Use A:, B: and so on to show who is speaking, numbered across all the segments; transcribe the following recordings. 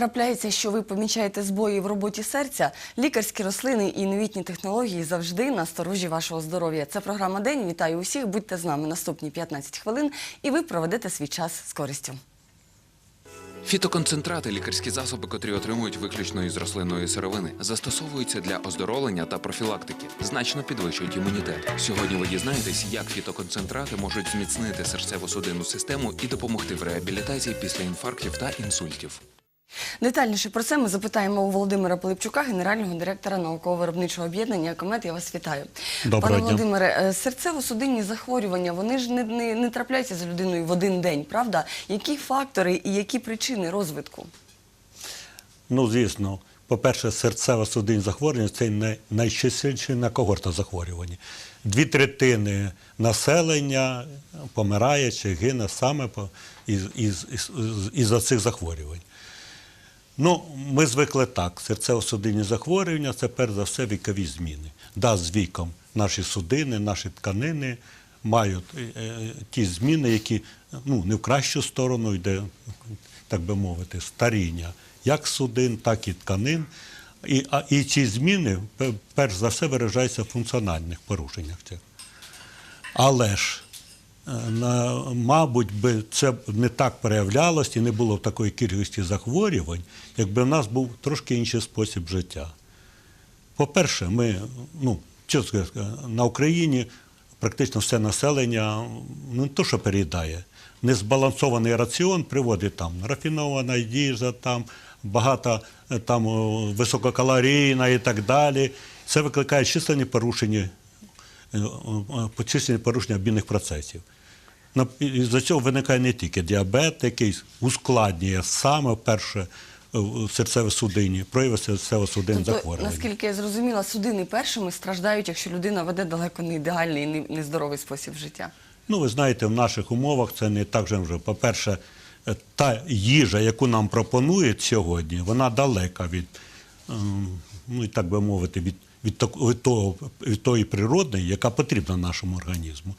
A: трапляється, що ви помічаєте збої в роботі серця, лікарські рослини і новітні технології завжди на сторожі вашого здоров'я. Це програма День. Вітаю усіх. Будьте з нами наступні 15 хвилин, і ви проведете свій час з користю.
B: Фітоконцентрати лікарські засоби, котрі отримують виключно із рослинної сировини, застосовуються для оздоровлення та профілактики, значно підвищують імунітет. Сьогодні ви дізнаєтесь, як фітоконцентрати можуть зміцнити серцево-судинну систему і допомогти в реабілітації після інфарктів та інсультів.
A: Детальніше про це ми запитаємо у Володимира Пилипчука, генерального директора науково-виробничого об'єднання «Комет». Я вас вітаю.
C: Доброго
A: Пане
C: дня.
A: Володимире, е, серцево-судинні захворювання, вони ж не, не, не трапляються з людиною в один день, правда? Які фактори і які причини розвитку?
C: Ну, звісно, по-перше, серцево-судинні захворювання це не найчастіше на когорта захворювання. Дві третини населення помирає чи гине саме по, із, із, із, із-за цих захворювань. Ну, ми звикли так. Серцево-судинні захворювання це перш за все вікові зміни. Да, з віком наші судини, наші тканини мають е, е, ті зміни, які ну, не в кращу сторону йде, так би мовити, старіння як судин, так і тканин. І, а, і ці зміни перш за все виражаються в функціональних порушеннях. Але ж, мабуть, би це не так проявлялось і не було б такої кількості захворювань, якби в нас був трошки інший спосіб життя. По-перше, ми, ну, чесно на Україні практично все населення ну, не то, що переїдає. Незбалансований раціон приводить там рафінована їжа, там багато е, там висококалорійна і так далі. Це викликає численні порушення, е, численні порушення обмінних процесів. На- і з цього виникає не тільки діабет, який ускладнює саме перше е, серцево-судинні, прояви серцево-судинних
A: Тобто,
C: захворювань.
A: наскільки я зрозуміла, судини першими страждають, якщо людина веде далеко не ідеальний і нездоровий спосіб життя.
C: Ну, ви знаєте, в наших умовах це не так же вже. По-перше, е, та їжа, яку нам пропонують сьогодні, вона далека від, ем, ну і так би мовити, від, від, того, від тої природної, яка потрібна нашому організму.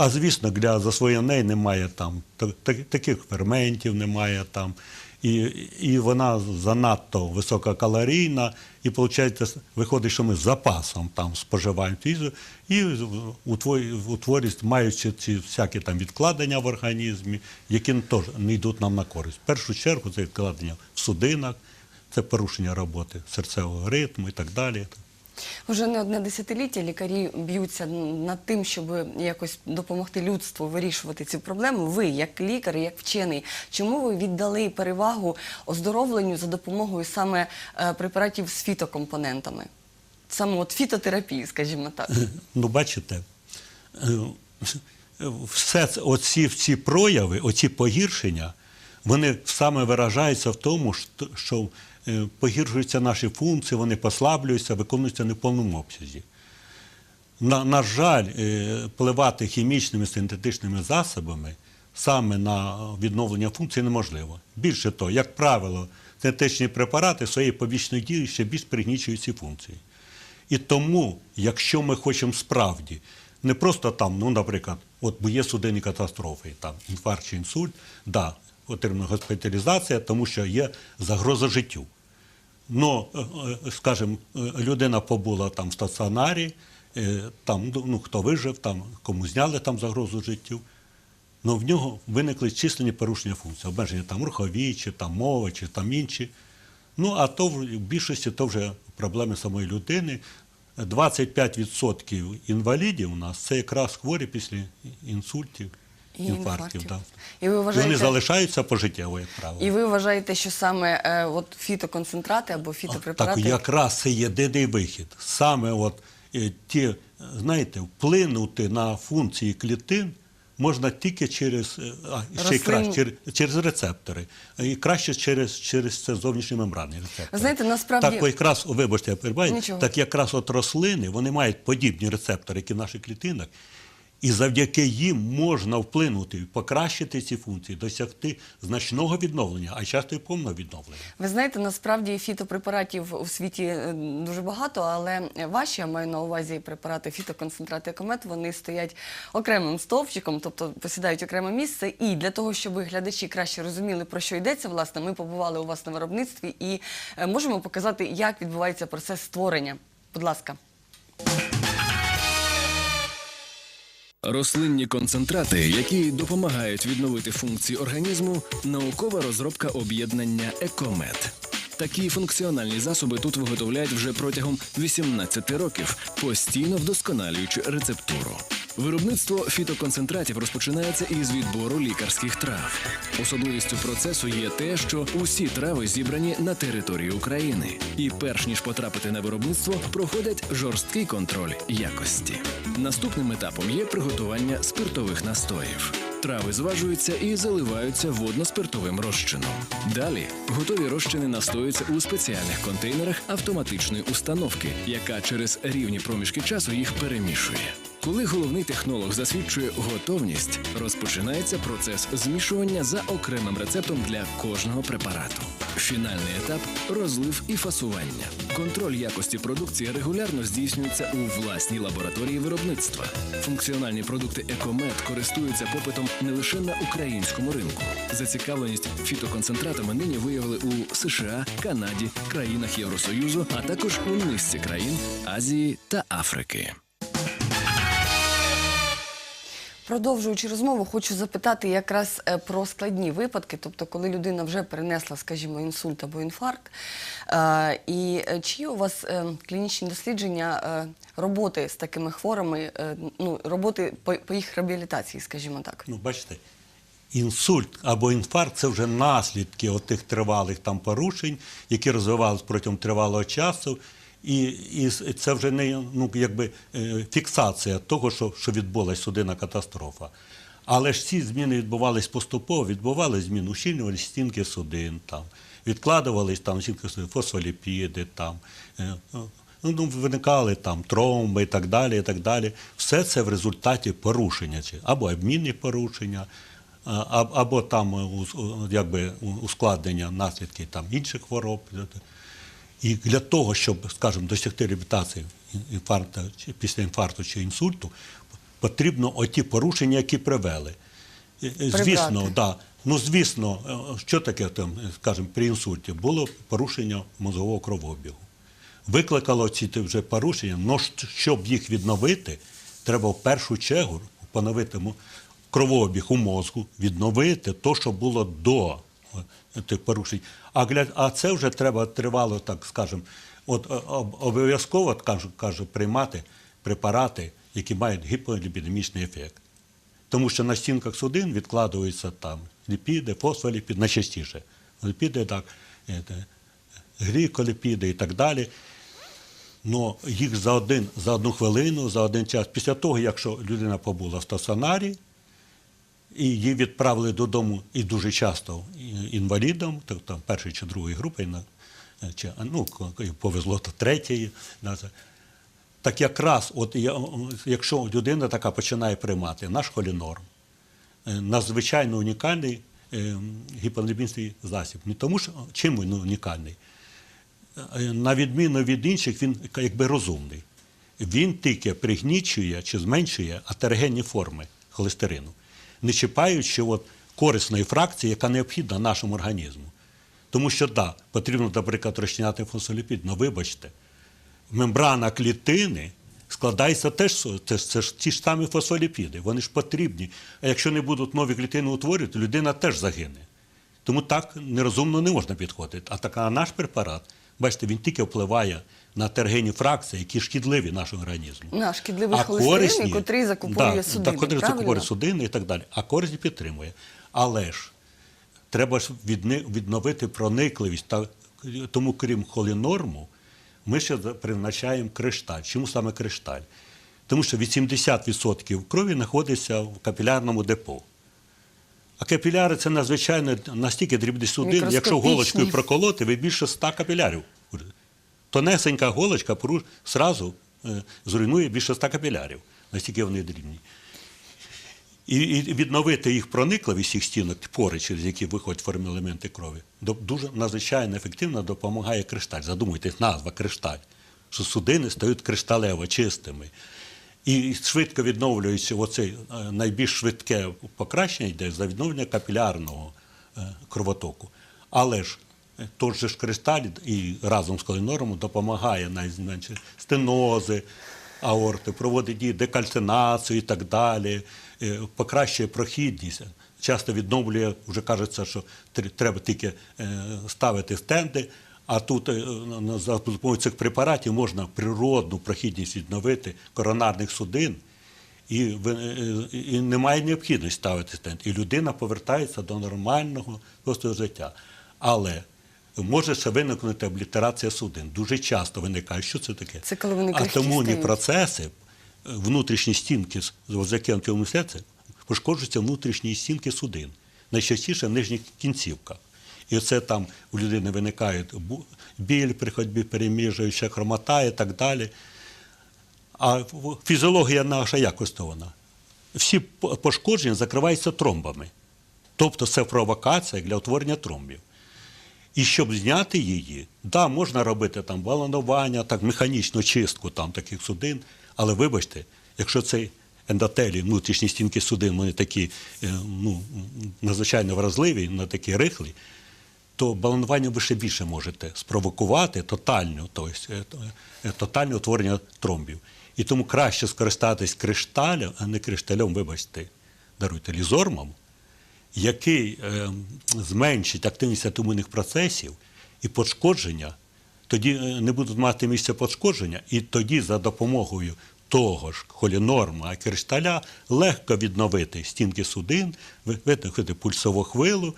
C: А звісно, для засвоєння неї немає там та- та- таких ферментів, немає там. І, і вона занадто висококалорійна, і виходить, виходить, що ми з запасом там споживаємо їжу, і утворюють, маючи ці всякі там відкладення в організмі, які теж не йдуть нам на користь. В першу чергу це відкладення в судинах, це порушення роботи серцевого ритму і так далі.
A: Уже не одне десятиліття лікарі б'ються над тим, щоб якось допомогти людству вирішувати цю проблему. Ви, як лікар, як вчений, чому ви віддали перевагу оздоровленню за допомогою саме е, препаратів з фітокомпонентами? Саме от фітотерапії, скажімо так.
C: Ну, бачите, е, все оці ці прояви, оці погіршення, вони саме виражаються в тому, що- е, погіршуються наші функції, вони послаблюються, виконуються не в повному обсязі. На, на жаль, е, впливати хімічними синтетичними засобами саме на відновлення функцій неможливо. Більше того, як правило, синтетичні препарати своєю побічною дією ще більш пригнічують ці функції. І тому, якщо ми хочемо справді, не просто там, ну, наприклад, от бо є судинні катастрофи, там інфаркт чи інсульт, да, отримана госпіталізація, тому що є загроза життю. Ну, е, е, скажімо, е, людина побула там в стаціонарі, там, ну, ну, хто вижив, там, кому зняли там загрозу життю. Ну, в нього виникли численні порушення функцій, обмеження там рухові, чи там мови, чи там інші. Ну, а то в більшості то вже проблеми самої людини. 25% інвалідів у нас це якраз хворі після інсультів, інфарктів. Да.
A: І ви
C: І вони
A: вважаєте,
C: залишаються пожиттєво, як правило.
A: і ви вважаєте, що саме е, от фітоконцентрати або фітопрепарати
C: Так, якраз це єдиний вихід. Саме от е, ті, знаєте, вплинути на функції клітин можна тільки через, е, а, ще й краще, через, через рецептори. І краще через, через це зовнішні мембранні рецептори.
A: Знаєте, насправді-
C: Так, якраз, вибачте, я перебиваю,
A: Нічого.
C: так якраз от рослини, вони мають подібні рецептори, які в наших клітинах. І завдяки їм можна вплинути, покращити ці функції, досягти значного відновлення, а часто і повного відновлення.
A: Ви знаєте, насправді фітопрепаратів у світі е, дуже багато, але ваші, я маю на увазі препарати фітоконцентрати комет, вони стоять окремим стовпчиком, тобто посідають окреме місце. І для того, щоб глядачі краще розуміли, про що йдеться, власне, ми побували у вас на виробництві і е, можемо показати, як відбувається процес створення. Будь ласка.
D: Рослинні концентрати, які допомагають відновити функції організму, наукова розробка об'єднання Екомет. Такі функціональні засоби тут виготовляють вже протягом 18 років, постійно вдосконалюючи рецептуру. Виробництво фітоконцентратів розпочинається із відбору лікарських трав. Особливістю процесу є те, що усі трави зібрані на території України, і перш ніж потрапити на виробництво, проходять жорсткий контроль якості. Наступним етапом є приготування спиртових настоїв. Трави зважуються і заливаються водно-спиртовим розчином. Далі готові розчини настоюються у спеціальних контейнерах автоматичної установки, яка через рівні проміжки часу їх перемішує. Коли головний технолог засвідчує готовність, розпочинається процес змішування за окремим рецептом для кожного препарату. Фінальний етап розлив і фасування. Контроль якості продукції регулярно здійснюється у власній лабораторії виробництва. Функціональні продукти Екомет користуються попитом не лише на українському ринку. Зацікавленість фітоконцентратами нині виявили у США, Канаді, країнах Євросоюзу, а також у низці країн Азії та Африки.
A: Продовжуючи розмову, хочу запитати якраз е, про складні випадки, тобто коли людина вже перенесла, скажімо, інсульт або інфаркт. Е, І е, чи у вас клінічні дослідження роботи з такими хворими, ну, роботи по, їх реабілітації, скажімо так?
C: Ну, бачите, інсульт або інфаркт це вже наслідки отих тривалих там порушень, які розвивалися протягом тривалого часу. І, і це вже не ну, якби, е, фіксація того, що, що відбулася судинна катастрофа. Але ж ці зміни відбувались поступово, відбували зміни, ущільнювалися стінки судин, там, відкладувались там стінки судин, фосфоліпіди, там, е, е, ну, виникали там тромби і так далі. і так далі. Все це в результаті порушення, або обмінні порушення, або там е, якби, ускладнення наслідків там, інших хвороб. І для того, щоб, скажімо, досягти реабілітації інфаркту, після інфаркту чи інсульту, потрібно оті порушення, які привели. Е, Звісно,
A: Прибрати.
C: да. Ну, звісно, е, що таке там, скажімо, при інсульті? Було порушення мозгового кровообігу. Викликало ці вже порушення, але щоб їх відновити, треба в першу чергу поновити кровообіг у мозку, відновити те, що було до тих порушень. А, гля- а це вже треба тривало, так скажемо, е, обов'язково кажу, приймати препарати, які мають гіполіпідемічний ефект. Тому що на стінках судин відкладаються там ліпіди, фосфоліпіди, найчастіше. Ліпіди, так, е, гліколіпіди і так далі. Ну, їх за, один, за одну хвилину, за один час, після того, якщо людина побула в стаціонарі, і її відправили додому і дуже часто інвалідом, там, першої чи другої групи, чи, ну, повезло то третьої. Так якраз, от якщо людина така починає приймати наш холінорм, е, надзвичайно унікальний е, гіпоглібінський засіб. Не тому, що чим він унікальний. Е, На відміну від інших, він якби розумний. Він тільки пригнічує чи зменшує атерогенні форми холестерину, не чіпаючи от корисної фракції, яка необхідна нашому організму. Тому що, так, да, потрібно, наприклад, розчиняти фосфоліпід, але вибачте, мембрана клітини складається теж це, це ж ті ж самі фосфоліпіди, вони ж потрібні. А якщо не будуть нові клітини утворювати, людина теж загине. Тому так нерозумно не можна підходити. А так, а наш препарат, бачите, він тільки впливає на тергенні фракції, які шкідливі нашому організму.
A: На шкідливий холестерин, котрий закупорює судини,
C: Да, котрий
A: правильно?
C: судини і так далі. А корисні підтримує. Але ж треба ж відновити проникливість. Та, тому, крім холінорму, ми ще призначаємо кришталь. Чому саме кришталь? Тому що 80% крові знаходиться в капілярному депо. А капіляри це надзвичайно настільки дрібні судини, якщо голочкою проколоти, ви більше 100 капілярів. Тонесенька голочка поруч- зразу е, зруйнує більше 100 капілярів, настільки вони дрібні. І, відновити їх проникливість їх стінок, пори, через які виходять формі елементи крові, дуже надзвичайно ефективно допомагає кришталь. Задумайтесь, назва кришталь, що судини стають кришталево чистими. І швидко відновлюється оце е, найбільш швидке покращення йде за відновлення капілярного е, кровотоку. Але ж е, той же ж кришталь і разом з колінормом допомагає найменше стенози, аорти, проводить дії декальцинацію і так далі, покращує прохідність. Часто відновлює, вже кажеться, що тр- треба тільки ставити стенди, а тут е, за допомогою цих препаратів можна природну прохідність відновити коронарних судин. І, е, і немає необхідності ставити стенд. І людина повертається до нормального просто життя. Але може ще виникнути облітерація судин. Дуже часто виникає. Що це таке?
A: Це коли вони
C: а тому
A: стають.
C: процеси, е, внутрішні стінки з закинутого серця, пошкоджуються внутрішні стінки судин. Найчастіше нижніх кінцівках. І оце там у людини виникає біль при ходьбі, переміжуюча хромота і так далі. А фізіологія наша як вона? Всі пошкодження закриваються тромбами. Тобто це провокація для утворення тромбів. І щоб зняти її, да, можна робити там балонування, так, механічну чистку там, таких судин, але вибачте, якщо цей ендотелій, внутрішні стінки судин, вони такі е, ну, надзвичайно вразливі, не такі рихлі, то балонування ви ще більше можете спровокувати тотальну, тобто, тотальне утворення тромбів. І тому краще скористатись кришталем, а не кришталем, вибачте, даруйте лізормом, який е, зменшить активність атомних процесів і пошкодження, тоді е, не будуть мати місця пошкодження, і тоді за допомогою того ж холінорма, кришталя легко відновити стінки судин, ви- виникнути пульсову хвилу,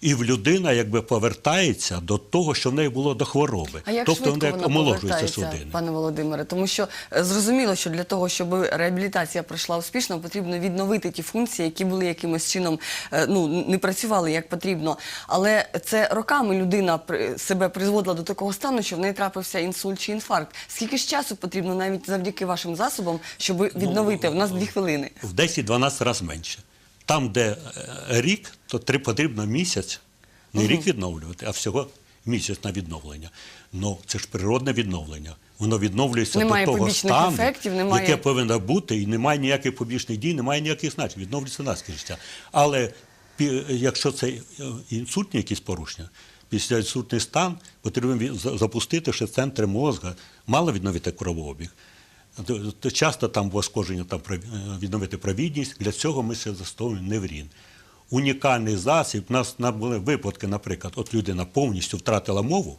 C: і в людина якби повертається до того, що в неї було до хвороби.
A: А як
C: тобто
A: швидко
C: як
A: вона
C: омоложуються судини.
A: пане Володимире? Тому що е, зрозуміло, що для того, щоб реабілітація пройшла успішно, потрібно відновити ті функції, які були якимось чином е, ну не працювали як потрібно. Але це роками людина себе призводила до такого стану, що в неї трапився інсульт чи інфаркт. Скільки ж часу потрібно навіть завдяки вашим засобам, щоб відновити? У нас дві хвилини.
C: в 10-12 разів менше. Там, де е, рік, то три потрібно місяць, не рік відновлювати, а всього місяць на відновлення. Ну це ж природне відновлення. Воно відновлюється
A: Немає
C: до того стану,
A: ефектів, немає-
C: яке повинно бути, і немає ніяких побічних дій, немає ніяких значень. Відновлюється наскільки життя. Але якщо це е, інсультні якісь порушення, після інсультний стан потрібно запустити ще центри мозга, мало відновити кровообіг. То- то Часто там пошкодження там е, відновити провідність. Для цього ми ще застосовуємо неврін. Унікальний засіб. У нас на- були випадки, наприклад, от людина повністю втратила мову,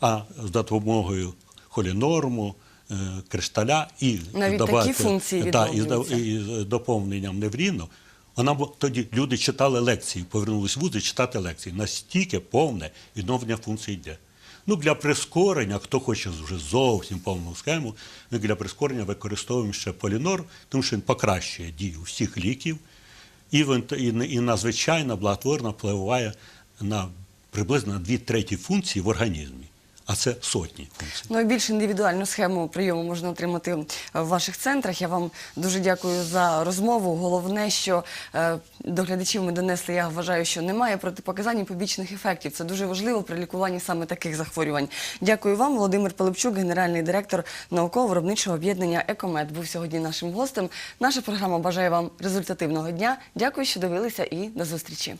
C: а з допомогою холінорму, е, кришталя і
A: Навіть такі функції
C: да, і, і доповненням невріну. Вона тоді люди читали лекції, повернулись в вузи читати лекції. Настільки повне відновлення функцій йде. Ну, для прискорення, хто хоче вже зовсім повну схему, ми для прискорення використовуємо ще полінор, тому що він покращує дію всіх ліків, і, і, і надзвичайно благотворно впливає на приблизно дві треті функції в організмі, а це сотні функцій.
A: Ну і більш індивідуальну схему прийому можна отримати в ваших центрах. Я вам дуже дякую за розмову. Головне, що е, до глядачів ми донесли, я вважаю, що немає протипоказань і побічних ефектів. Це дуже важливо при лікуванні саме таких захворювань. Дякую вам, Володимир Пилипчук, генеральний директор науково-виробничого об'єднання Екомед, був сьогодні нашим гостем. Наша програма бажає вам результативного дня. Дякую, що дивилися, і до зустрічі.